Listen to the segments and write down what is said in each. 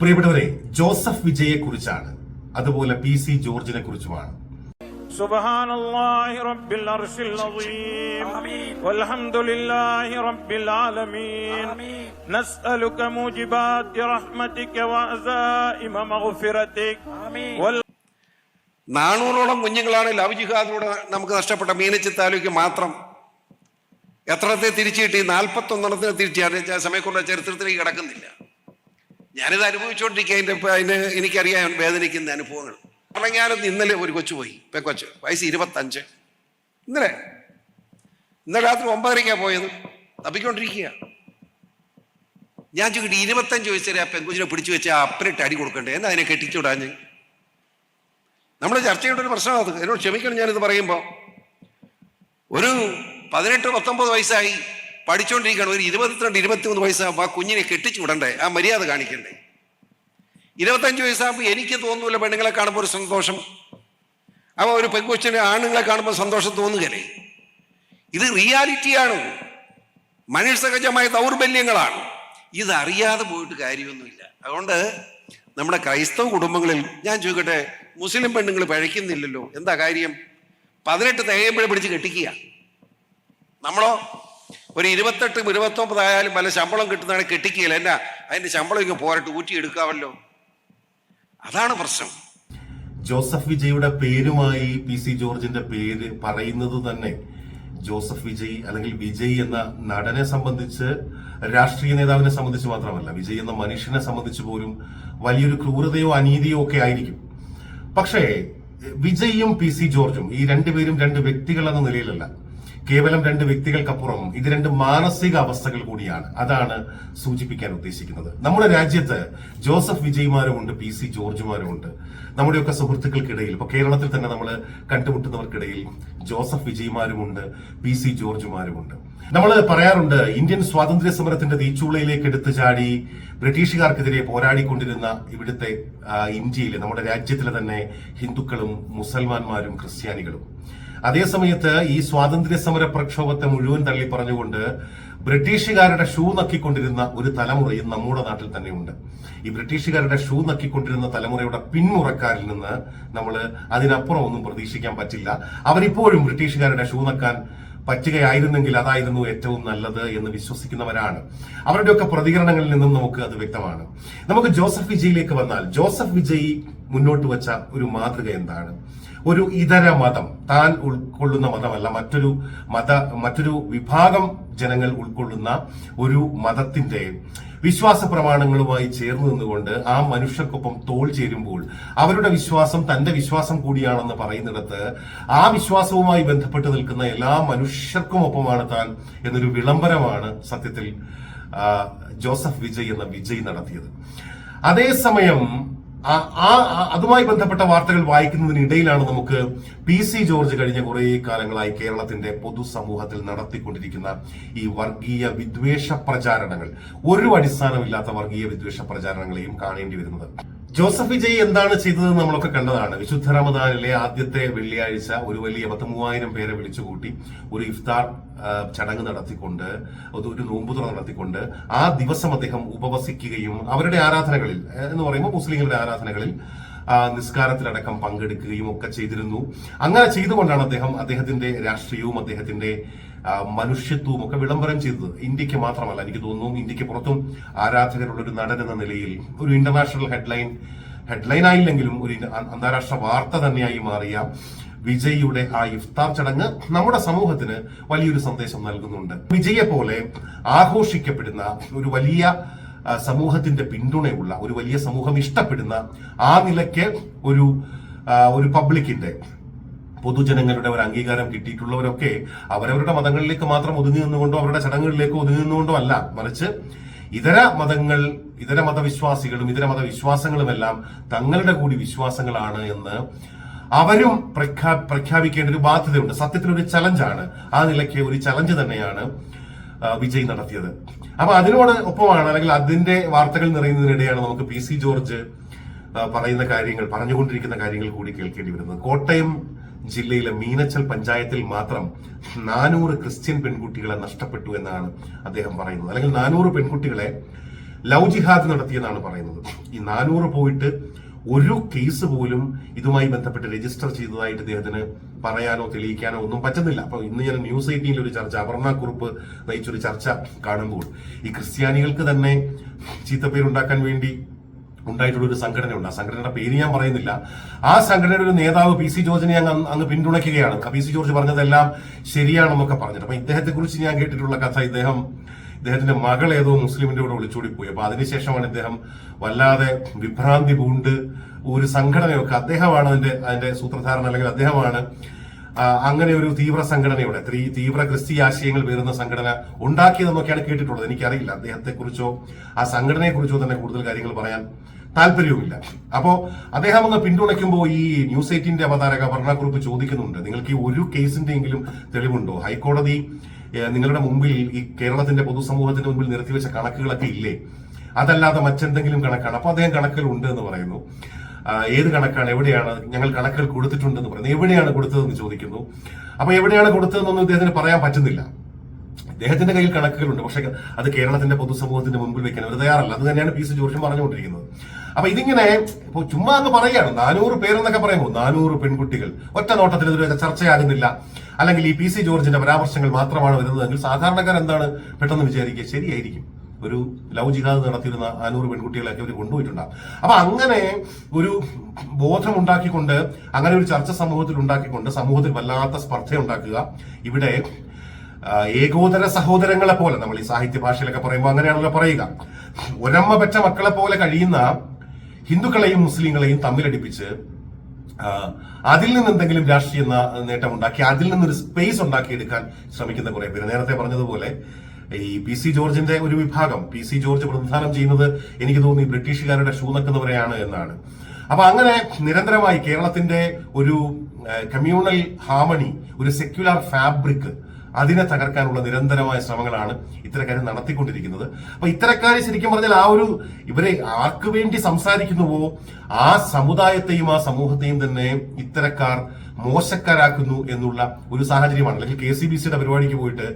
പ്രിയപ്പെട്ടവരെ ജോസഫ് വിജയെ കുറിച്ചാണ് അതുപോലെ പി സി ജോർജിനെ കുറിച്ചുമാണ് سبحان الله رب العرش العظيم والحمد لله رب العالمين نسألك موجبات رحمتك وعزائم مغفرتك وال നാനൂറോളം കുഞ്ഞുങ്ങളാണ് ലവ് ജിഹാദിലൂടെ നമുക്ക് നഷ്ടപ്പെട്ട മീനച്ചി താലൂക്ക് മാത്രം എത്രത്തെ തിരിച്ചു കിട്ടി നാൽപ്പത്തൊന്നെണ്ണത്തിന് തിരിച്ചു സമയക്കൊണ്ട് ചരിത്രത്തിലേക്ക് കിടക്കുന്നില്ല ഞാനിത് അനുഭവിച്ചുകൊണ്ടിരിക്കുക അതിന്റെ അതിന് എനിക്കറിയാം വേദനിക്കുന്ന അനുഭവങ്ങൾ. കാരണം ഞാനൊന്ന് ഇന്നലെ ഒരു കൊച്ചു പോയി കൊച്ച് വയസ്സ് ഇരുപത്തഞ്ച്. ഇന്നലെ ഇന്നലെ രാത്രി ഒമ്പതരയ്ക്കാണ് പോയത്. തപ്പിക്കൊണ്ടിരിക്കുക ഞാൻ ചോദിക്കട്ടെ ഇരുപത്തഞ്ച് വയസ്സ് വരെ ആ പെൺകുച്ചിനെ പിടിച്ചു വെച്ച് ആ അപ്പനിട്ട് അടി കൊടുക്കണ്ടേ? എന്നാ അതിനെ കെട്ടിച്ചുവിടാഞ്ഞ് നമ്മൾ ചർച്ച ചെയ്യേണ്ട ഒരു പ്രശ്നമാണ് അത്. എന്നോട് ക്ഷമിക്കണം ഞാനിത് പറയുമ്പോൾ ഒരു പതിനെട്ട് പത്തൊമ്പത് വയസ്സായി. പഠിച്ചുകൊണ്ടിരിക്കുകയാണ് ഒരു ഇരുപത്തിരണ്ട് ഇരുപത്തിമൂന്ന് വയസ്സാകുമ്പോൾ ആ കുഞ്ഞിനെ കെട്ടിച്ചു വിടണ്ടേ? ആ മര്യാദ കാണിക്കണ്ടേ? ഇരുപത്തഞ്ച് വയസ്സാകുമ്പോൾ എനിക്ക് തോന്നൂല പെണ്ണുങ്ങളെ കാണുമ്പോൾ ഒരു സന്തോഷം. അപ്പോൾ ഒരു പെൺകൊച്ചിനെ ആണുങ്ങളെ കാണുമ്പോൾ സന്തോഷം തോന്നുകയല്ലേ? ഇത് റിയാലിറ്റിയാണ്. മനുഷ്യസഹജമായ ദൗർബല്യങ്ങളാണ്. ഇതറിയാതെ പോയിട്ട് കാര്യമൊന്നുമില്ല. അതുകൊണ്ട് നമ്മുടെ ക്രൈസ്തവ കുടുംബങ്ങളിൽ ഞാൻ ചോദിക്കട്ടെ മുസ്ലിം പെണ്ണുങ്ങൾ പഴയ്ക്കുന്നില്ലല്ലോ? എന്താ കാര്യം? പതിനെട്ട് തേയമ്പഴ പിടിച്ച് കെട്ടിക്കുക. നമ്മളോ? ഒരു ഇരുപത്തെട്ടും ഇരുപത്തൊമ്പതായാലും പല ശമ്പളം കിട്ടുന്നതാണ് കെട്ടിക്കുകയില്ല. എന്നാ? അതിന്റെ ശമ്പളം ഇങ്ങ് പോരട്ട് ഊറ്റിയെടുക്കാമല്ലോ അതാണ് പ്രശ്നം. ജോസഫ് വിജയുടെ പേരുമായി പി സി ജോർജിന്റെ പേര് പറയുന്നത് തന്നെ ജോസഫ് വിജയ് അല്ലെങ്കിൽ വിജയ് എന്ന നടനെ സംബന്ധിച്ച് രാഷ്ട്രീയ നേതാവിനെ സംബന്ധിച്ച് മാത്രമല്ല വിജയ് എന്ന മനുഷ്യനെ സംബന്ധിച്ച് പോലും വലിയൊരു ക്രൂരതയോ അനീതിയോ ഒക്കെ ആയിരിക്കും. പക്ഷേ വിജയും പി സി ജോർജും ഈ രണ്ടുപേരും രണ്ട് വ്യക്തികൾ എന്ന നിലയിലല്ല. കേവലം രണ്ട് വ്യക്തികൾക്കപ്പുറം ഇത് രണ്ട് മാനസിക അവസ്ഥകൾ കൂടിയാണ്. അതാണ് സൂചിപ്പിക്കാൻ ഉദ്ദേശിക്കുന്നത്. നമ്മുടെ രാജ്യത്ത് ജോസഫ് വിജയ്മാരുമുണ്ട് പി സി ജോർജുമാരുമുണ്ട് നമ്മുടെയൊക്കെ സുഹൃത്തുക്കൾക്കിടയിൽ ഇപ്പൊ കേരളത്തിൽ തന്നെ നമ്മൾ കണ്ടുമുട്ടുന്നവർക്കിടയിൽ ജോസഫ് വിജയ്മാരുമുണ്ട് പി സി ജോർജുമാരുമുണ്ട് നമ്മൾ പറയാറുണ്ട് ഇന്ത്യൻ സ്വാതന്ത്ര്യ സമരത്തിന്റെ തീച്ചൂളയിലേക്ക് എടുത്തു ചാടി ബ്രിട്ടീഷുകാർക്കെതിരെ പോരാടിക്കൊണ്ടിരുന്ന ഇവിടുത്തെ ഇന്ത്യയിലെ നമ്മുടെ രാജ്യത്തിലെ തന്നെ ഹിന്ദുക്കളും മുസൽമാന്മാരും ക്രിസ്ത്യാനികളും. അതേസമയത്ത് ഈ സ്വാതന്ത്ര്യ സമര പ്രക്ഷോഭത്തെ മുഴുവൻ തള്ളി പറഞ്ഞുകൊണ്ട് ബ്രിട്ടീഷുകാരുടെ ഷൂ നക്കിക്കൊണ്ടിരുന്ന ഒരു തലമുറയും നമ്മുടെ നാട്ടിൽ തന്നെയുണ്ട്. ഈ ബ്രിട്ടീഷുകാരുടെ ഷൂ നക്കിക്കൊണ്ടിരുന്ന തലമുറയുടെ പിന്മുറക്കാരിൽ നിന്ന് നമ്മൾ അതിനപ്പുറം ഒന്നും പ്രതീക്ഷിക്കാൻ പറ്റില്ല. അവരിപ്പോഴും ബ്രിട്ടീഷുകാരുടെ ഷൂ നക്കാൻ പറ്റുകയായിരുന്നെങ്കിൽ അതായിരുന്നു ഏറ്റവും നല്ലത് എന്ന് വിശ്വസിക്കുന്നവരാണ്. അവരുടെയൊക്കെ പ്രതികരണങ്ങളിൽ നിന്നും നമുക്ക് അത് വ്യക്തമാണ്. നമുക്ക് ജോസഫ് വിജയിലേക്ക് വന്നാൽ ജോസഫ് വിജയ് മുന്നോട്ട് വെച്ച ഒരു മാതൃക എന്താണ്? ഒരു ഇതര മതം താൻ ഉൾക്കൊള്ളുന്ന മതമല്ല മറ്റൊരു മത മറ്റൊരു വിഭാഗം ജനങ്ങൾ ഉൾക്കൊള്ളുന്ന ഒരു മതത്തിന്റെ വിശ്വാസ പ്രമാണങ്ങളുമായി ചേർന്ന് നിന്നുകൊണ്ട് ആ മനുഷ്യർക്കൊപ്പം തോൾ ചേരുമ്പോൾ അവരുടെ വിശ്വാസം തന്റെ വിശ്വാസം കൂടിയാണെന്ന് പറയുന്നിടത്ത് ആ വിശ്വാസവുമായി ബന്ധപ്പെട്ട് നിൽക്കുന്ന എല്ലാ മനുഷ്യർക്കും ഒപ്പമാണ് താൻ എന്നൊരു വിളംബരമാണ് സത്യത്തിൽ ജോസഫ് വിജയ് എന്ന വിജയ് നടത്തിയത്. അതേസമയം ആ- അതുമായി ബന്ധപ്പെട്ട വാർത്തകൾ വായിക്കുന്നതിനിടയിലാണ് നമുക്ക് പി സി ജോർജ് കഴിഞ്ഞ കുറേ കാലങ്ങളായി കേരളത്തിന്റെ പൊതുസമൂഹത്തിൽ നടത്തിക്കൊണ്ടിരിക്കുന്ന ഈ വർഗീയ വിദ്വേഷ പ്രചാരണങ്ങൾ. ഒരു അടിസ്ഥാനമില്ലാത്ത വർഗീയ വിദ്വേഷ പ്രചാരണങ്ങളെയും കാണേണ്ടി വരുന്നത്. ജോസഫ് വിജയ് എന്താണ് ചെയ്തത് നമ്മളൊക്കെ കണ്ടതാണ്. വിശുദ്ധ റമദാനിലെ ആദ്യത്തെ വെള്ളിയാഴ്ച ഒരു വലിയ പത്തുമൂവായിരം പേരെ വിളിച്ചുകൂട്ടി ഒരു ഇഫ്താർ ചടങ്ങ് നടത്തിക്കൊണ്ട് ഒരു നോമ്പുതുറ നടത്തിക്കൊണ്ട് ആ ദിവസം അദ്ദേഹം ഉപവസിക്കുകയും അവരുടെ ആരാധനകളിൽ എന്ന് പറയുമ്പോൾ മുസ്ലിങ്ങളുടെ ആരാധനകളിൽ നിസ്കാരത്തിലടക്കം പങ്കെടുക്കുകയും ഒക്കെ ചെയ്തിരുന്നു. അങ്ങനെ ചെയ്തുകൊണ്ടാണ് അദ്ദേഹം അദ്ദേഹത്തിന്റെ രാഷ്ട്രീയവും അദ്ദേഹത്തിന്റെ മനുഷ്യത്വവും ഒക്കെ വിളംബരം ചെയ്തത്. ഇന്ത്യയ്ക്ക് മാത്രമല്ല എനിക്ക് തോന്നുന്നു ഇന്ത്യയ്ക്ക് പുറത്തും ആരാധകരുള്ള ഒരു നടൻ എന്ന നിലയിൽ ഒരു ഇന്റർനാഷണൽ ഹെഡ്ലൈൻ ഹെഡ്ലൈൻ ആയില്ലെങ്കിലും ഒരു അന്താരാഷ്ട്ര വാർത്ത തന്നെയായി മാറിയ വിജയിയുടെ ആ ഇഫ്താർ ചടങ്ങ് നമ്മുടെ സമൂഹത്തിന് വലിയൊരു സന്ദേശം നൽകുന്നുണ്ട്. വിജയെ പോലെ ആഘോഷിക്കപ്പെടുന്ന ഒരു വലിയ സമൂഹത്തിന്റെ പിന്തുണയുള്ള ഒരു വലിയ സമൂഹം ഇഷ്ടപ്പെടുന്ന ആ നിലയ്ക്ക് ഒരു ഒരു പബ്ലിക്കിന്റെ പൊതുജനങ്ങളുടെ ഒരു അംഗീകാരം കിട്ടിയിട്ടുള്ളവരൊക്കെ അവരവരുടെ മതങ്ങളിലേക്ക് മാത്രം ഒതുങ്ങി നിന്നുകൊണ്ടോ അവരുടെ ചടങ്ങുകളിലേക്ക് ഒതുങ്ങി നിന്നുകൊണ്ടോ അല്ല. മറിച്ച് ഇതര മതങ്ങൾ ഇതര മതവിശ്വാസികളും ഇതര മതവിശ്വാസങ്ങളുമെല്ലാം തങ്ങളുടെ കൂടി വിശ്വാസങ്ങളാണ് എന്ന് അവരും പ്രഖ്യാ പ്രഖ്യാപിക്കേണ്ട ഒരു ബാധ്യതയുണ്ട്. സത്യത്തിൽ ഒരു ചലഞ്ചാണ് ആ നിലയ്ക്ക് ഒരു ചലഞ്ച് തന്നെയാണ് വിജയ് നടത്തിയത്. അപ്പൊ അതിനോട് ഒപ്പമാണ് അല്ലെങ്കിൽ അതിന്റെ വാർത്തകൾ നിറയുന്നതിനിടെയാണ് നമുക്ക് പി സി ജോർജ് പറയുന്ന കാര്യങ്ങൾ പറഞ്ഞുകൊണ്ടിരിക്കുന്ന കാര്യങ്ങൾ കൂടി കേൾക്കേണ്ടി വരുന്നത്. കോട്ടയം ജില്ലയിലെ മീനച്ചൽ പഞ്ചായത്തിൽ മാത്രം നാനൂറ് ക്രിസ്ത്യൻ പെൺകുട്ടികളെ നഷ്ടപ്പെട്ടു എന്നാണ് അദ്ദേഹം പറയുന്നത്. അല്ലെങ്കിൽ നാനൂറ് പെൺകുട്ടികളെ ലവ് ജിഹാദ് നടത്തിയെന്നാണ് പറയുന്നത്. ഈ നാനൂറ് പോയിട്ട് ഒരു കേസ് പോലും ഇതുമായി ബന്ധപ്പെട്ട് രജിസ്റ്റർ ചെയ്തതായിട്ട് ഇദ്ദേഹത്തിന് പറയാനോ തെളിയിക്കാനോ ഒന്നും പറ്റുന്നില്ല. അപ്പൊ ഇന്ന് ഞാൻ ന്യൂസ് എയ്റ്റീനിൽ ഒരു ചർച്ച അപർണ കുറുപ്പ് നയിച്ചൊരു ചർച്ച കാണുമ്പോൾ ഈ ക്രിസ്ത്യാനികൾക്ക് തന്നെ ചീത്തപ്പേരുണ്ടാക്കാൻ വേണ്ടി ഉണ്ടായിട്ടുള്ള ഒരു സംഘടനയുണ്ട്. ആ സംഘടനയുടെ പേര് ഞാൻ പറയുന്നില്ല. ആ സംഘടനയുടെ ഒരു നേതാവ് പി സി ജോർജിനെ അങ്ങ് അങ്ങ് പിന്തുണയ്ക്കുകയാണ്. പി സി ജോർജ് പറഞ്ഞതെല്ലാം ശരിയാണെന്നൊക്കെ പറഞ്ഞിട്ട്. അപ്പൊ ഇദ്ദേഹത്തെ കുറിച്ച് ഞാൻ കേട്ടിട്ടുള്ള കഥ ഇദ്ദേഹം ഇദ്ദേഹത്തിന്റെ മകൾ ഏതോ മുസ്ലിമിന്റെ കൂടെ ഒളിച്ചോടി പോയി അപ്പൊ അതിനുശേഷമാണ് ഇദ്ദേഹം വല്ലാതെ വിഭ്രാന്തി പൂണ്ട് ഒരു സംഘടനയൊക്കെ അദ്ദേഹമാണ് അതിന്റെ അതിന്റെ സൂത്രധാരൻ അല്ലെങ്കിൽ അദ്ദേഹമാണ് അങ്ങനെ ഒരു തീവ്ര സംഘടനയുടെ ത്രീ- തീവ്ര ക്രിസ്തീയ ആശയങ്ങൾ വരുന്ന സംഘടന ഉണ്ടാക്കിയതെന്നൊക്കെയാണ് കേട്ടിട്ടുള്ളത്. എനിക്കറിയില്ല അദ്ദേഹത്തെ കുറിച്ചോ ആ സംഘടനയെക്കുറിച്ചോ തന്നെ കൂടുതൽ കാര്യങ്ങൾ പറയാൻ താല്പര്യവുമില്ല. അപ്പോൾ അദ്ദേഹം ഒന്ന് പിന്തുണയ്ക്കുമ്പോൾ ഈ ന്യൂസ് എയ്റ്റീന്റെ അവതാരക ഭരണക്കുറിപ്പ് ചോദിക്കുന്നുണ്ട്. നിങ്ങൾക്ക് ഈ ഒരു കേസിന്റെയെങ്കിലും തെളിവുണ്ടോ? ഹൈക്കോടതി നിങ്ങളുടെ മുമ്പിൽ ഈ കേരളത്തിന്റെ പൊതുസമൂഹത്തിന്റെ മുമ്പിൽ നിർത്തിവെച്ച കണക്കുകളൊക്കെ ഇല്ലേ? അതല്ലാതെ മറ്റെന്തെങ്കിലും കണക്കാണ്. അപ്പൊ അദ്ദേഹം കണക്കുകൾ ഉണ്ട് എന്ന് പറയുന്നു. ഏത് കണക്കാണ്? എവിടെയാണ്? ഞങ്ങൾ കണക്കുകൾ കൊടുത്തിട്ടുണ്ടെന്ന് പറയുന്നു. എവിടെയാണ് കൊടുത്തതെന്ന് ചോദിക്കുന്നു. അപ്പൊ എവിടെയാണ് കൊടുത്തതെന്നൊന്നും ഇദ്ദേഹത്തിന് പറയാൻ പറ്റുന്നില്ല. അദ്ദേഹത്തിന്റെ കയ്യിൽ കണക്കുകളുണ്ട്. പക്ഷെ അത് കേരളത്തിന്റെ പൊതുസമൂഹത്തിന്റെ മുമ്പിൽ വെക്കാൻ അവർ തയ്യാറല്ല. അത് തന്നെയാണ് പി സി ജോർജും പറഞ്ഞുകൊണ്ടിരിക്കുന്നത്. അപ്പൊ ഇതിങ്ങനെ ഇപ്പൊ ചുമ്മാ അങ്ങ് പറയുകയാണ്. നാനൂറ് പേരെന്നൊക്കെ പറയുമ്പോൾ നാനൂറ് പെൺകുട്ടികൾ ഒറ്റ നോട്ടത്തിൽ ഇതുവരെ ചർച്ചയാകുന്നില്ല. അല്ലെങ്കിൽ ഈ പി സി ജോർജിന്റെ പരാമർശങ്ങൾ മാത്രമാണ് വരുന്നതെങ്കിൽ സാധാരണക്കാർ എന്താണ് പെട്ടെന്ന് വിചാരിക്കുക? ശരിയായിരിക്കും. ഒരു ലവ് ജിഹാദ് നടത്തിയിരുന്ന നാനൂറ് പെൺകുട്ടികളെയൊക്കെ അവർ കൊണ്ടുപോയിട്ടുണ്ടാകും അപ്പൊ അങ്ങനെ ഒരു ബോധം ഉണ്ടാക്കിക്കൊണ്ട് അങ്ങനെ ഒരു ചർച്ച സമൂഹത്തിൽ ഉണ്ടാക്കിക്കൊണ്ട് സമൂഹത്തിൽ വല്ലാത്ത സ്പർദ്ധ ഉണ്ടാക്കുക ഇവിടെ ഏകോദര സഹോദരങ്ങളെ പോലെ നമ്മൾ ഈ സാഹിത്യ ഭാഷയിലൊക്കെ പറയുമ്പോൾ അങ്ങനെയാണല്ലോ പറയുക. ഒരമ്മ പെറ്റ മക്കളെ പോലെ കഴിയുന്ന ഹിന്ദുക്കളെയും മുസ്ലിങ്ങളെയും തമ്മിലടിപ്പിച്ച് അതിൽ നിന്ന് എന്തെങ്കിലും രാഷ്ട്രീയ നേട്ടം ഉണ്ടാക്കി അതിൽ നിന്നൊരു സ്പേസ് ഉണ്ടാക്കിയെടുക്കാൻ ശ്രമിക്കുന്ന കുറെ പേര്. നേരത്തെ പറഞ്ഞതുപോലെ ഈ പി സി ജോർജിന്റെ ഒരു വിഭാഗം പി സി ജോർജ് പ്രതിനിധാനം ചെയ്യുന്നത് എനിക്ക് തോന്നി ബ്രിട്ടീഷുകാരുടെ ഷൂ നക്കുന്നവരെയാണ് എന്നാണ്. അപ്പൊ അങ്ങനെ നിരന്തരമായി കേരളത്തിന്റെ ഒരു കമ്മ്യൂണൽ ഹാമണി ഒരു സെക്യുലർ ഫാബ്രിക് അതിനെ തകർക്കാനുള്ള നിരന്തരമായ ശ്രമങ്ങളാണ് ഇത്തരക്കാർ നടത്തിക്കൊണ്ടിരിക്കുന്നത്. അപ്പൊ ഇത്തരക്കാർ ശരിക്കും പറഞ്ഞാൽ ആ ഒരു ഇവരെ ആർക്ക് വേണ്ടി സംസാരിക്കുന്നുവോ ആ സമുദായത്തെയും ആ സമൂഹത്തെയും തന്നെ ഇത്തരക്കാർ മോശക്കാരാക്കുന്നു എന്നുള്ള ഒരു സാഹചര്യമാണ്. അല്ലെങ്കിൽ കെ സി ബി സിയുടെ പരിപാടിക്ക് പോയിട്ട്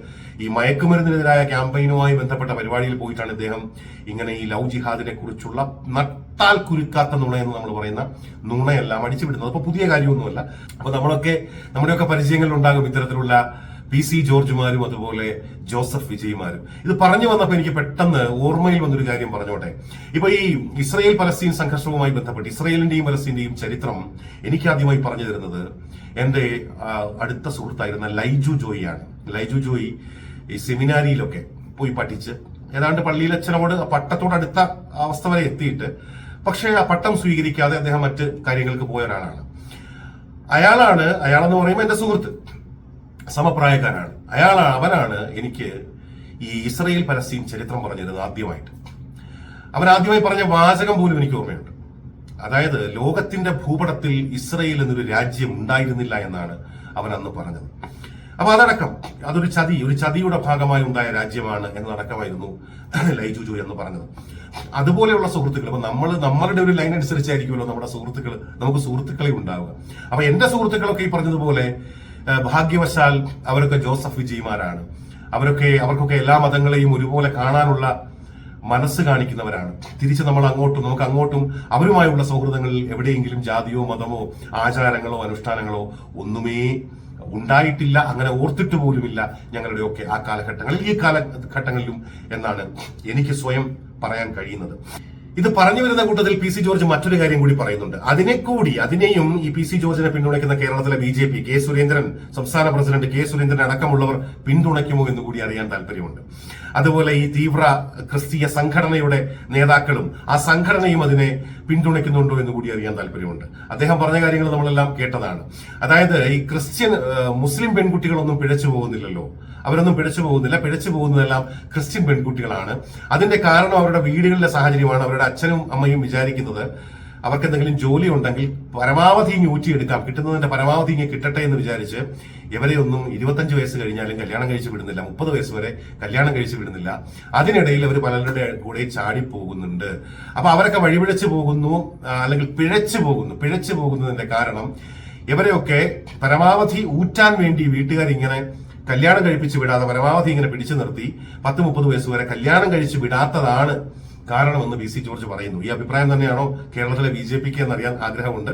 ഈ മയക്കുമരുന്നിനെതിരായ ക്യാമ്പയിനുമായി ബന്ധപ്പെട്ട പരിപാടിയിൽ പോയിട്ടാണ് ഇദ്ദേഹം ഇങ്ങനെ ഈ ലവ് ജിഹാദിനെ കുറിച്ചുള്ള നട്ടാൽ കുരുക്കാത്ത നുണ എന്ന് നമ്മൾ പറയുന്ന നുണയെല്ലാം അടിച്ചുവിടുന്നത് അപ്പൊ പുതിയ കാര്യമൊന്നുമല്ല. അപ്പൊ നമ്മളൊക്കെ നമ്മുടെയൊക്കെ പരിചയങ്ങളിൽ ഉണ്ടാകും ഇത്തരത്തിലുള്ള പി സി ജോർജുമാരും അതുപോലെ ജോസഫ് വിജയ്മാരും. ഇത് പറഞ്ഞു വന്നപ്പോൾ എനിക്ക് പെട്ടെന്ന് ഓർമ്മയിൽ വന്നൊരു കാര്യം പറഞ്ഞോട്ടെ. ഇപ്പൊ ഈ ഇസ്രയേൽ പലസ്തീൻ സംഘർഷവുമായി ബന്ധപ്പെട്ട് ഇസ്രയേലിന്റെയും പലസ്തീന്റെയും ചരിത്രം എനിക്ക് ആദ്യമായി പറഞ്ഞു തരുന്നത് എന്റെ അടുത്ത സുഹൃത്തായിരുന്ന ലൈജു ജോയിയാണ്. ലൈജു ജോയി ഈ സെമിനാരിയിലൊക്കെ പോയി പഠിച്ച് ഏതാണ്ട് പള്ളിയിലച്ഛനോട് പട്ടത്തോടടുത്ത അവസ്ഥ വരെ എത്തിയിട്ട് പക്ഷേ ആ പട്ടം സ്വീകരിക്കാതെ അദ്ദേഹം മറ്റ് കാര്യങ്ങൾക്ക് പോയ ഒരാളാണ്. അയാളാണ് അയാളെന്ന് പറയുമ്പോൾ എന്റെ സുഹൃത്ത്. സമപ്രായക്കാരാണ്. അയാൾ അവനാണ് എനിക്ക് ഈ ഇസ്രയേൽ പലസ്തീൻ ചരിത്രം പറഞ്ഞിരുന്നത് ആദ്യമായിട്ട്. അവൻ ആദ്യമായി പറഞ്ഞ വാചകം പോലും എനിക്ക് ഓർമ്മയുണ്ട്. അതായത് ലോകത്തിന്റെ ഭൂപടത്തിൽ ഇസ്രയേൽ എന്നൊരു രാജ്യം ഉണ്ടായിരുന്നില്ല എന്നാണ് അവൻ അന്ന് പറഞ്ഞത്. അപ്പൊ അതടക്കം അതൊരു ചതി ഒരു ചതിയുടെ ഭാഗമായി ഉണ്ടായ രാജ്യമാണ് എന്നതടക്കമായിരുന്നു ലൈജുജു എന്ന് പറഞ്ഞത്. അതുപോലെയുള്ള സുഹൃത്തുക്കൾ അപ്പൊ നമ്മൾ നമ്മളുടെ ഒരു ലൈൻ അനുസരിച്ചായിരിക്കുമല്ലോ നമ്മുടെ സുഹൃത്തുക്കൾ നമുക്ക് സുഹൃത്തുക്കളെ ഉണ്ടാവുക. അപ്പൊ എന്റെ സുഹൃത്തുക്കളൊക്കെ ഈ പറഞ്ഞതുപോലെ ഭാഗ്യവശാൽ അവരൊക്കെ ജോസഫ് വിജയിമാരാണ്. അവരൊക്കെ അവർക്കൊക്കെ എല്ലാ മതങ്ങളെയും ഒരുപോലെ കാണാനുള്ള മനസ്സ് കാണിക്കുന്നവരാണ്. തിരിച്ച് നമ്മൾ അങ്ങോട്ടും നമുക്ക് അങ്ങോട്ടും അവരുമായുള്ള സൗഹൃദങ്ങളിൽ എവിടെയെങ്കിലും ജാതിയോ മതമോ ആചാരങ്ങളോ അനുഷ്ഠാനങ്ങളോ ഒന്നുമേ ഉണ്ടായിട്ടില്ല അങ്ങനെ ഓർത്തിട്ട് പോലുമില്ല ഞങ്ങളുടെയൊക്കെ ആ കാലഘട്ടങ്ങളിൽ ഈ കാലഘട്ടങ്ങളിലും എന്നാണ് എനിക്ക് സ്വയം പറയാൻ കഴിയുന്നത്. ഇത് പറഞ്ഞു വരുന്ന കൂട്ടത്തിൽ പി സി ജോർജ് മറ്റൊരു കാര്യം കൂടി പറയുന്നുണ്ട്. അതിനെ കൂടി അതിനെയും ഈ പി സി ജോർജിനെ പിന്തുണയ്ക്കുന്ന കേരളത്തിലെ B J P K Surendran സംസ്ഥാന പ്രസിഡന്റ് കെ സുരേന്ദ്രൻ അടക്കമുള്ളവർ പിന്തുണയ്ക്കുമോ എന്ന് കൂടി അറിയാൻ താല്പര്യമുണ്ട്. അതുപോലെ ഈ തീവ്ര ക്രിസ്തീയ സംഘടനയുടെ നേതാക്കളും ആ സംഘടനയും അതിനെ പിന്തുണയ്ക്കുന്നുണ്ടോ എന്ന് കൂടി അറിയാൻ താല്പര്യമുണ്ട്. അദ്ദേഹം പറഞ്ഞ കാര്യങ്ങൾ നമ്മളെല്ലാം കേട്ടതാണ്. അതായത് ഈ ക്രിസ്ത്യൻ മുസ്ലിം പെൺകുട്ടികളൊന്നും പിഴച്ചു പോകുന്നില്ലല്ലോ. അവരൊന്നും പിഴച്ചു പോകുന്നില്ല. പിഴച്ചു പോകുന്നതെല്ലാം ക്രിസ്ത്യൻ പെൺകുട്ടികളാണ്. അതിന്റെ കാരണം അവരുടെ വീടുകളിലെ സാഹചര്യമാണ് അവരുടെ അച്ഛനും അമ്മയും വിചാരിക്കുന്നത് അവർക്ക് എന്തെങ്കിലും ജോലി ഉണ്ടെങ്കിൽ പരമാവധി ഇങ്ങ് ഊറ്റിയെടുക്കാം. കിട്ടുന്നതിന്റെ പരമാവധി ഇങ്ങ് കിട്ടട്ടെ എന്ന് വിചാരിച്ച് ഇവരെ ഒന്നും ഇരുപത്തഞ്ച് വയസ്സ് കഴിഞ്ഞാലും കല്യാണം കഴിച്ചു വിടുന്നില്ല. മുപ്പത് വയസ്സ് വരെ കല്യാണം കഴിച്ചു വിടുന്നില്ല. അതിനിടയിൽ അവർ പലരുടെ കൂടെ ചാടി പോകുന്നുണ്ട് അപ്പൊ അവരൊക്കെ വഴിപിഴച്ചു പോകുന്നു അല്ലെങ്കിൽ പിഴച്ചു പോകുന്നു. പിഴച്ചു പോകുന്നതിന്റെ കാരണം ഇവരെയൊക്കെ പരമാവധി ഊറ്റാൻ വേണ്ടി വീട്ടുകാർ ഇങ്ങനെ കല്യാണം കഴിപ്പിച്ച് വിടാതെ പരമാവധി ഇങ്ങനെ പിടിച്ചു നിർത്തി പത്ത് മുപ്പത് വയസ്സ് വരെ കല്യാണം കഴിച്ചു വിടാത്തതാണ് കാരണമെന്ന് പി സി ജോർജ് പറയുന്നു. ഈ അഭിപ്രായം തന്നെയാണോ കേരളത്തിലെ ബി ജെ പിക്ക് എന്നറിയാൻ ആഗ്രഹമുണ്ട്?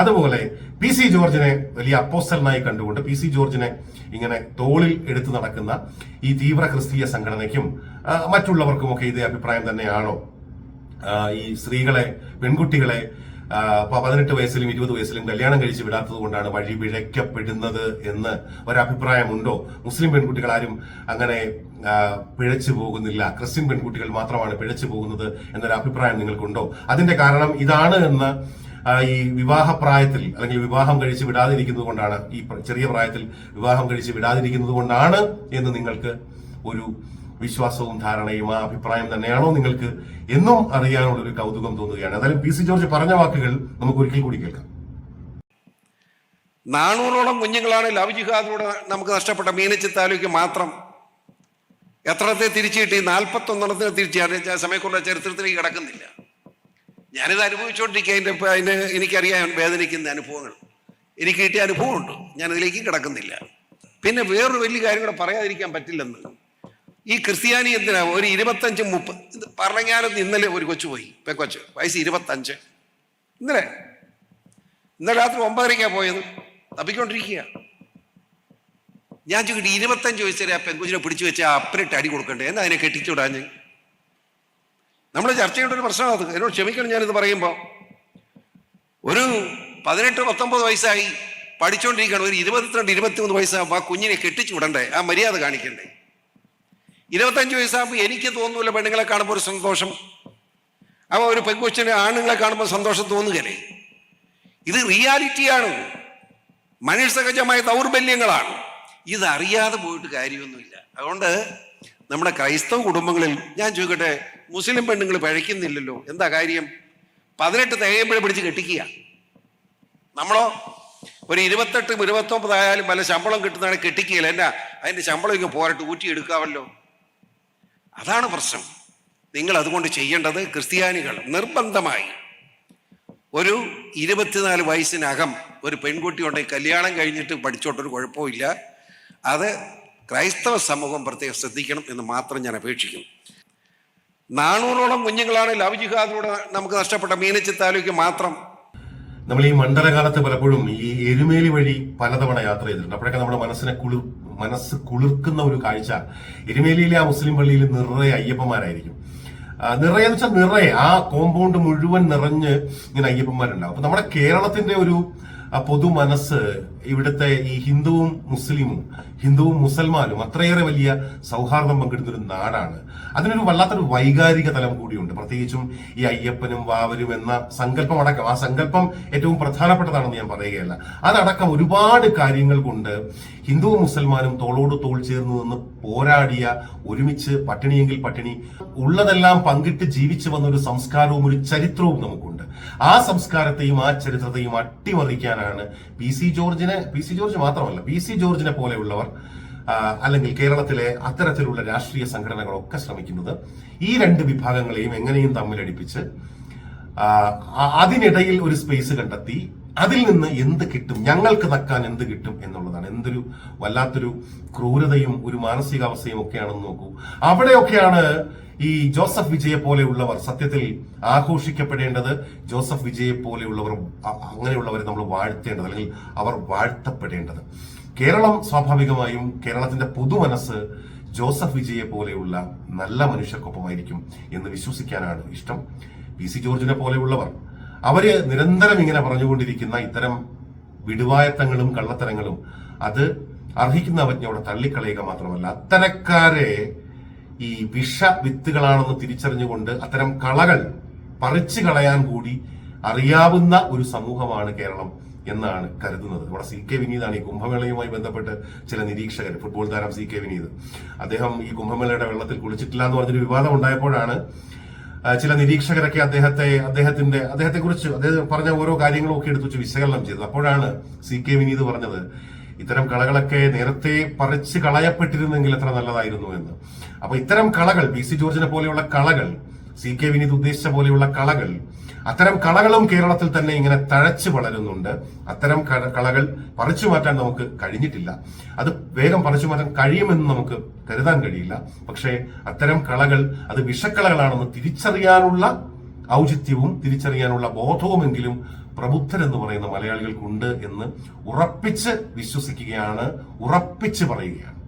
അതുപോലെ പി സി ജോർജിനെ വലിയ അപ്പോസ്റ്റലിനായി കണ്ടുകൊണ്ട് പി സി ജോർജിനെ ഇങ്ങനെ തോളിൽ എടുത്തു നടക്കുന്ന ഈ തീവ്ര ക്രിസ്തീയ സംഘടനയ്ക്കും മറ്റുള്ളവർക്കുമൊക്കെ ഇതേ അഭിപ്രായം തന്നെയാണോ? ഈ സ്ത്രീകളെ പെൺകുട്ടികളെ പതിനെട്ട് വയസ്സിലും ഇരുപത് വയസ്സിലും കല്യാണം കഴിച്ച് വിടാത്തത് കൊണ്ടാണ് വഴി പിഴയ്ക്കപ്പെടുന്നത് എന്ന് ഒരഭിപ്രായമുണ്ടോ? മുസ്ലിം പെൺകുട്ടികൾ ആരും അങ്ങനെ പിഴച്ചു പോകുന്നില്ല. ക്രിസ്ത്യൻ പെൺകുട്ടികൾ മാത്രമാണ് പിഴച്ചു പോകുന്നത് എന്നൊരു അഭിപ്രായം നിങ്ങൾക്കുണ്ടോ? അതിന്റെ കാരണം ഇതാണ് എന്ന് ഈ വിവാഹപ്രായത്തിൽ അല്ലെങ്കിൽ വിവാഹം കഴിച്ച് വിടാതിരിക്കുന്നത് കൊണ്ടാണ് ഈ ചെറിയ പ്രായത്തിൽ വിവാഹം കഴിച്ച് വിടാതിരിക്കുന്നത് കൊണ്ടാണ് എന്ന് നിങ്ങൾക്ക് ഒരു വിശ്വാസവും ധാരണയും ആ അഭിപ്രായം തന്നെയാണോ നിങ്ങൾക്ക് എന്നും അറിയാനുള്ള ഒരു കൗതുകം തോന്നുകയാണ്? അതായത് പി സി ജോർജ് പറഞ്ഞ വാക്കുകൾ നമുക്ക് ഒരിക്കൽ കൂടി കേൾക്കാം. നാനൂറോളം കുഞ്ഞുങ്ങളാണ് ലവ് ജിഹാദിലൂടെ നമുക്ക് നഷ്ടപ്പെട്ട മീനച്ചി താലൂക്ക് മാത്രം. എത്രത്തെ തിരിച്ചു കിട്ടി നാൽപ്പത്തൊന്നെണ്ണത്തിന് തിരിച്ചു. സമയക്കുള്ള ചരിത്രത്തിലേക്ക് കിടക്കുന്നില്ല. ഞാനിത് അനുഭവിച്ചുകൊണ്ടിരിക്കുക അതിന്റെ അതിന് എനിക്കറിയാൻ വേദനിക്കുന്ന അനുഭവങ്ങൾ. എനിക്ക് കിട്ടിയ അനുഭവമുണ്ട്. ഞാനതിലേക്ക് കിടക്കുന്നില്ല. പിന്നെ വേറൊരു വലിയ കാര്യം കൂടെ പറയാതിരിക്കാൻ പറ്റില്ലെന്ന്. ഈ ക്രിസ്ത്യാനി എന്തിനാ? ഒരു ഇരുപത്തഞ്ച് മുപ്പത് പറഞ്ഞാലും ഇന്നലെ ഒരു കൊച്ചു പോയി. പെക്കൊച്ച് വയസ്സ് ഇരുപത്തഞ്ച്. ഇന്നലെ. ഇന്നലെ രാത്രി ഒമ്പതരയ്ക്കാ പോയത്. തപ്പിക്കൊണ്ടിരിക്കുക ഞാൻ ചോദിക്കട്ടെ ഇരുപത്തഞ്ച് വയസ്സുവരെ ആ പെൺകുച്ചിനെ പിടിച്ചു വെച്ച് ആ അപ്പനിട്ട് അടി കൊടുക്കണ്ടേ? എന്നാ അതിനെ കെട്ടിച്ചുവിടാഞ്ഞ് നമ്മൾ ചർച്ച ചെയ്യേണ്ട ഒരു പ്രശ്നമാണ് അത്. എന്നോട് ക്ഷമിക്കണം ഞാനിത് പറയുമ്പോൾ ഒരു പതിനെട്ട് പത്തൊമ്പത് വയസ്സായി പഠിച്ചുകൊണ്ടിരിക്കുകയാണ് ഒരു ഇരുപത്തിരണ്ട് ഇരുപത്തിമൂന്ന് വയസ്സാകുമ്പോൾ ആ കുഞ്ഞിനെ കെട്ടിച്ചു വിടണ്ടേ? ആ മര്യാദ കാണിക്കണ്ടേ? ഇരുപത്തഞ്ച് വയസ്സാകുമ്പോൾ എനിക്ക് തോന്നൂല പെണ്ണുങ്ങളെ കാണുമ്പോൾ ഒരു സന്തോഷം. അപ്പോൾ ഒരു പെൺകൊച്ചിന് ആണുങ്ങളെ കാണുമ്പോൾ സന്തോഷം തോന്നുകയല്ലേ? ഇത് റിയാലിറ്റിയാണ്. മനുഷ്യസഹജമായ ദൗർബല്യങ്ങളാണ്. ഇതറിയാതെ പോയിട്ട് കാര്യമൊന്നുമില്ല. അതുകൊണ്ട് നമ്മുടെ ക്രൈസ്തവ കുടുംബങ്ങളിൽ ഞാൻ ചോദിക്കട്ടെ മുസ്ലിം പെണ്ണുങ്ങൾ പഴയ്ക്കുന്നില്ലല്ലോ? എന്താ കാര്യം? പതിനെട്ട് തികയുമ്പോഴേ പിടിച്ച് കെട്ടിക്കുക. നമ്മളോ? ഒരു ഇരുപത്തെട്ടും ഇരുപത്തൊമ്പതായാലും വല്ല ശമ്പളം കിട്ടുന്നതാണ് കെട്ടിക്കുകയില്ല? എന്നാ അതിന്റെ ശമ്പളം ഇങ്ങനെ പോരട്ട് ഊറ്റിയെടുക്കാമല്ലോ അതാണ് പ്രശ്നം. നിങ്ങൾ അതുകൊണ്ട് ചെയ്യേണ്ടത് ക്രിസ്ത്യാനികൾ നിർബന്ധമായി ഒരു ഇരുപത്തിനാല് വയസ്സിനകം ഒരു പെൺകുട്ടി ഉണ്ടെങ്കിൽ കല്യാണം കഴിഞ്ഞിട്ട് പഠിച്ചോട്ടൊരു കുഴപ്പമില്ല അത് ക്രൈസ്തവ സമൂഹം പ്രത്യേകം ശ്രദ്ധിക്കണം എന്ന് മാത്രം ഞാൻ അപേക്ഷിക്കുന്നു. നാനൂറോളം കുഞ്ഞുങ്ങളാണ് ലവ് ജിഹാദിലൂടെ നമുക്ക് നഷ്ടപ്പെട്ട മീനച്ചി താലൂക്ക് മാത്രം. നമ്മൾ ഈ മണ്ഡലകാലത്ത് പലപ്പോഴും ഈ എരുമേലി വഴി പലതവണ യാത്ര ചെയ്തിട്ടുണ്ട്. അപ്പോഴൊക്കെ നമ്മുടെ മനസ്സിനെ കുളിർ മനസ്സ് കുളിർക്കുന്ന ഒരു കാഴ്ച. എരുമേലിയിലെ ആ മുസ്ലിം പള്ളിയിൽ നിറയെ അയ്യപ്പന്മാരായിരിക്കും. നിറയെ എന്ന് വെച്ചാൽ നിറയെ. ആ കോമ്പൗണ്ട് മുഴുവൻ നിറഞ്ഞ് ഇങ്ങനെ അയ്യപ്പന്മാരുണ്ടാവും. അപ്പൊ നമ്മുടെ കേരളത്തിന്റെ ഒരു പൊതു മനസ്സ് ഇവിടുത്തെ ഈ ഹിന്ദുവും മുസ്ലിമും ഹിന്ദുവും മുസൽമാനും അത്രയേറെ വലിയ സൗഹാർദ്ദം പങ്കിടുന്നൊരു നാടാണ്. അതിനൊരു വല്ലാത്തൊരു വൈകാരിക തലം കൂടിയുണ്ട്. പ്രത്യേകിച്ചും ഈ അയ്യപ്പനും വാവരും എന്ന സങ്കല്പം അടക്കം. ആ സങ്കല്പം ഏറ്റവും പ്രധാനപ്പെട്ടതാണെന്ന് ഞാൻ പറയുകയല്ല. അതടക്കം ഒരുപാട് കാര്യങ്ങൾ കൊണ്ട് ഹിന്ദുവും മുസൽമാനും തോളോട് തോൾ ചേർന്ന് നിന്ന് പോരാടിയ ഒരുമിച്ച് പട്ടിണിയെങ്കിൽ പട്ടിണി ഉള്ളതെല്ലാം പങ്കിട്ട് ജീവിച്ചു വന്ന ഒരു സംസ്കാരവും ഒരു ചരിത്രവും നമുക്കുണ്ട്. ആ സംസ്കാരത്തെയും ആ ചരിത്രത്തെയും അട്ടിമറിക്കാനാണ് പി സി ജോർജിനെ പി സി ജോർജ് മാത്രമല്ല പി സി ജോർജിനെ പോലെയുള്ളവർ അല്ലെങ്കിൽ കേരളത്തിലെ അത്തരത്തിലുള്ള രാഷ്ട്രീയ സംഘടനകളൊക്കെ ശ്രമിക്കുന്നത് ഈ രണ്ട് വിഭാഗങ്ങളെയും എങ്ങനെയും തമ്മിലടിപ്പിച്ച് അതിനിടയിൽ ഒരു സ്പേസ് കണ്ടെത്തി അതിൽ നിന്ന് എന്ത് കിട്ടും ഞങ്ങൾക്ക് നക്കാൻ എന്ത് കിട്ടും എന്നുള്ളതാണ് എന്തൊരു വല്ലാത്തൊരു ക്രൂരതയും ഒരു മാനസികാവസ്ഥയും ഒക്കെയാണെന്ന് നോക്കൂ. അവിടെയൊക്കെയാണ് ഈ ജോസഫ് വിജയെ പോലെയുള്ളവർ സത്യത്തിൽ ആഘോഷിക്കപ്പെടേണ്ടത്. ജോസഫ് വിജയെ പോലെയുള്ളവർ അങ്ങനെയുള്ളവരെ നമ്മൾ വാഴ്ത്തേണ്ടത് അല്ലെങ്കിൽ അവർ വാഴ്ത്തപ്പെടേണ്ടത്. കേരളം സ്വാഭാവികമായും കേരളത്തിന്റെ പുതുമനസ് ജോസഫ് വിജയെ പോലെയുള്ള നല്ല മനുഷ്യർക്കൊപ്പമായിരിക്കും എന്ന് വിശ്വസിക്കാനാണ് ഇഷ്ടം. പി സി ജോർജിനെ പോലെയുള്ളവർ. അവർ നിരന്തരം ഇങ്ങനെ പറഞ്ഞുകൊണ്ടിരിക്കുന്ന ഇത്തരം വിടുവായത്തങ്ങളും കള്ളത്തരങ്ങളും അത് അർഹിക്കുന്ന അവിടെ തള്ളിക്കളയുക മാത്രമല്ല. അത്തരക്കാരെ ഈ വിഷ വിത്തുകളാണെന്ന് തിരിച്ചറിഞ്ഞുകൊണ്ട് അത്തരം കളകൾ പറിച്ചു കളയാൻ കൂടി അറിയാവുന്ന ഒരു സമൂഹമാണ് കേരളം എന്നാണ് കരുതുന്നത്. ഇവിടെ സി കെ വിനീതാണ് ഈ കുംഭമേളയുമായി ബന്ധപ്പെട്ട് ചില നിരീക്ഷകർ. ഫുട്ബോൾ താരം സി കെ വിനീത്. അദ്ദേഹം ഈ കുംഭമേളയുടെ വെള്ളത്തിൽ കുളിച്ചിട്ടില്ല എന്ന് പറഞ്ഞൊരു വിവാദം ഉണ്ടായപ്പോഴാണ് ചില നിരീക്ഷകരൊക്കെ അദ്ദേഹത്തെ അദ്ദേഹത്തിന്റെ അദ്ദേഹത്തെ കുറിച്ച് അദ്ദേഹം പറഞ്ഞ ഓരോ കാര്യങ്ങളും ഒക്കെ എടുത്തു വെച്ച് വിശകലനം ചെയ്തത്. അപ്പോഴാണ് സി കെ വിനീത് പറഞ്ഞത് ഇത്തരം കളകളൊക്കെ നേരത്തെ പറിച്ച് കളയപ്പെട്ടിരുന്നെങ്കിൽ എത്ര നല്ലതായിരുന്നു എന്ന്. അപ്പൊ ഇത്തരം കളകൾ പി സി ജോർജിനെ പോലെയുള്ള കളകൾ സി കെ വിനീത് ഉദ്ദേശിച്ച പോലെയുള്ള കളകൾ അത്തരം കളകളും കേരളത്തിൽ തന്നെ ഇങ്ങനെ തഴച്ചു വളരുന്നുണ്ട്. അത്തരം കളകൾ പറിച്ചു മാറ്റാൻ നമുക്ക് കഴിഞ്ഞിട്ടില്ല. അത് വേഗം പറിച്ചു മാറ്റാൻ കഴിയുമെന്ന് നമുക്ക് കരുതാൻ കഴിയില്ല. പക്ഷേ അത്തരം കളകൾ അത് വിഷക്കളകളാണെന്ന് തിരിച്ചറിയാനുള്ള ഔചിത്യവും തിരിച്ചറിയാനുള്ള ബോധവുമെങ്കിലും പ്രബുദ്ധരെന്ന് പറയുന്ന മലയാളികൾക്കുണ്ട് എന്ന് ഉറപ്പിച്ച് വിശ്വസിക്കുകയാണ് ഉറപ്പിച്ച് പറയുകയാണ്.